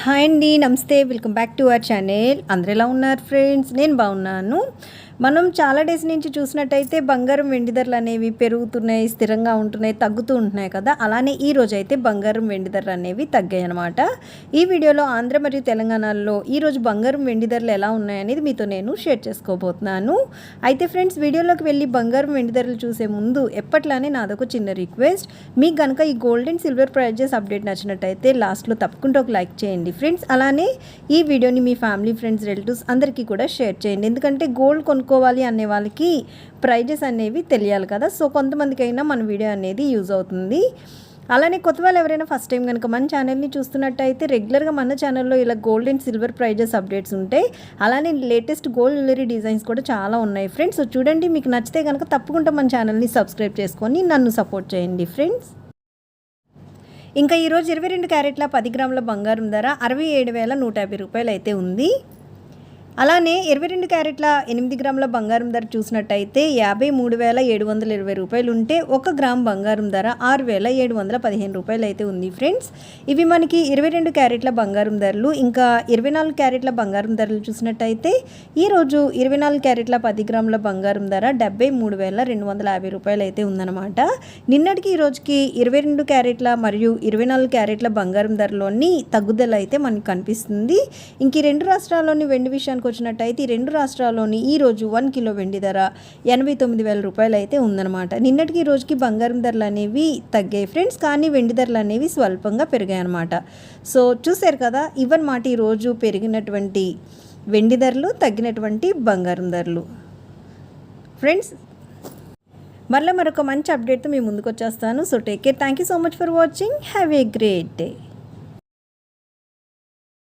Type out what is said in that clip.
Hi అండి నమస్తే. Welcome back to our channel. అందరు ఎలా ఉన్నారు ఫ్రెండ్స్? నేను బాగున్నాను. మనం చాలా డేస్ నుంచి చూసినట్టయితే బంగారం వెండి ధరలు అనేవి పెరుగుతున్నాయి స్థిరంగా ఉంటున్నాయి తగ్గుతూ ఉంటున్నాయి కదా. అలానే ఈ రోజు అయితే బంగారం వెండి ధరలు అనేవి తగ్గాయి అనమాట ఈ వీడియోలో ఆంధ్ర మరియు తెలంగాణలో ఈరోజు బంగారం వెండి ధరలు ఎలా ఉన్నాయనేది మీతో నేను షేర్ చేసుకోబోతున్నాను. అయితే ఫ్రెండ్స్ వీడియోలోకి వెళ్ళి బంగారం వెండి ధరలు చూసే ముందు ఎప్పట్లానే నాదొక చిన్న రిక్వెస్ట్. మీకు కనుక ఈ gold and silver prizes update నచ్చినట్టయితే లాస్ట్లో తప్పకుండా ఒక లైక్ చేయండి. ఫ్రెండ్స్ అలానే ఈ వీడియోని మీ ఫ్యామిలీ ఫ్రెండ్స్ రిలేటివ్స్ అందరికీ కూడా షేర్ చేయండి. ఎందుకంటే గోల్డ్ కొనుక్కోవాలి అనే వాళ్ళకి ప్రైజెస్ అనేవి తెలియాలి కదా. సో కొంతమందికైనా మన వీడియో అనేది యూజ్ అవుతుంది. అలానే కొత్త వాళ్ళు ఎవరైనా ఫస్ట్ టైం కనుక మన ఛానల్ని చూస్తున్నట్టయితే రెగ్యులర్గా మన ఛానల్లో ఇలా gold and silver prizes updates ఉంటాయి అలానే లేటెస్ట్ గోల్డ్ జ్యువెలరీ డిజైన్స్ కూడా చాలా ఉన్నాయి. ఫ్రెండ్స్ చూడండి. మీకు నచ్చితే కనుక తప్పకుండా మన ఛానల్ని సబ్స్క్రైబ్ చేసుకొని నన్ను సపోర్ట్ చేయండి. ఫ్రెండ్స్ ఇంకా ఈరోజు ఇరవై రెండు క్యారెట్ల పది గ్రాముల బంగారం ధర అరవై ఏడు వేల నూట యాభై రూపాయలు అయితే ఉంది. అలానే ఇరవై రెండు క్యారెట్ల ఎనిమిది గ్రాముల బంగారం ధర చూసినట్టయితే యాభై మూడు వేల ఏడు వందల ఇరవై రూపాయలు ఉంటే ఒక గ్రామ్ బంగారం ధర ఆరు వేల ఏడు వందల పదిహేను రూపాయలు అయితే ఉంది ఫ్రెండ్స్. ఇవి మనకి ఇరవై రెండు క్యారెట్ల బంగారం ధరలు ఇంకా ఇరవై నాలుగు క్యారెట్ల బంగారం ధరలు చూసినట్టయితే ఈరోజు ఇరవై నాలుగు క్యారెట్ల పది గ్రాముల బంగారం ధర డెబ్బై మూడు వేల రెండు వందల యాభై రూపాయలు అయితే ఉందన్నమాట. నిన్నటికి ఈ రోజుకి ఇరవై రెండు క్యారెట్ల మరియు ఇరవై నాలుగు క్యారెట్ల బంగారం ధరలోని తగ్గుదల అయితే మనకు కనిపిస్తుంది. ఇంక రెండు రాష్ట్రాల్లోని వెండి విషయానికి వచ్చినట్టయితే ఈ రెండు రాష్ట్రాల్లోని ఈరోజు వన్ కిలో వెండి ధర ఎనభై తొమ్మిది వేల రూపాయలు అయితే ఉందన్నమాట. నిన్నటికి ఈ రోజుకి బంగారం ధరలు అనేవి తగ్గాయి ఫ్రెండ్స్ కానీ వెండి ధరలు అనేవి స్వల్పంగా పెరిగాయి అనమాట సో చూశారు కదా ఇవన్నమాట ఈరోజు పెరిగినటువంటి వెండి ధరలు తగ్గినటువంటి బంగారం ధరలు. ఫ్రెండ్స్ మళ్ళీ మరొక మంచి అప్డేట్తో మీ ముందుకు వచ్చేస్తాను so take care thank you so much for watching have a great day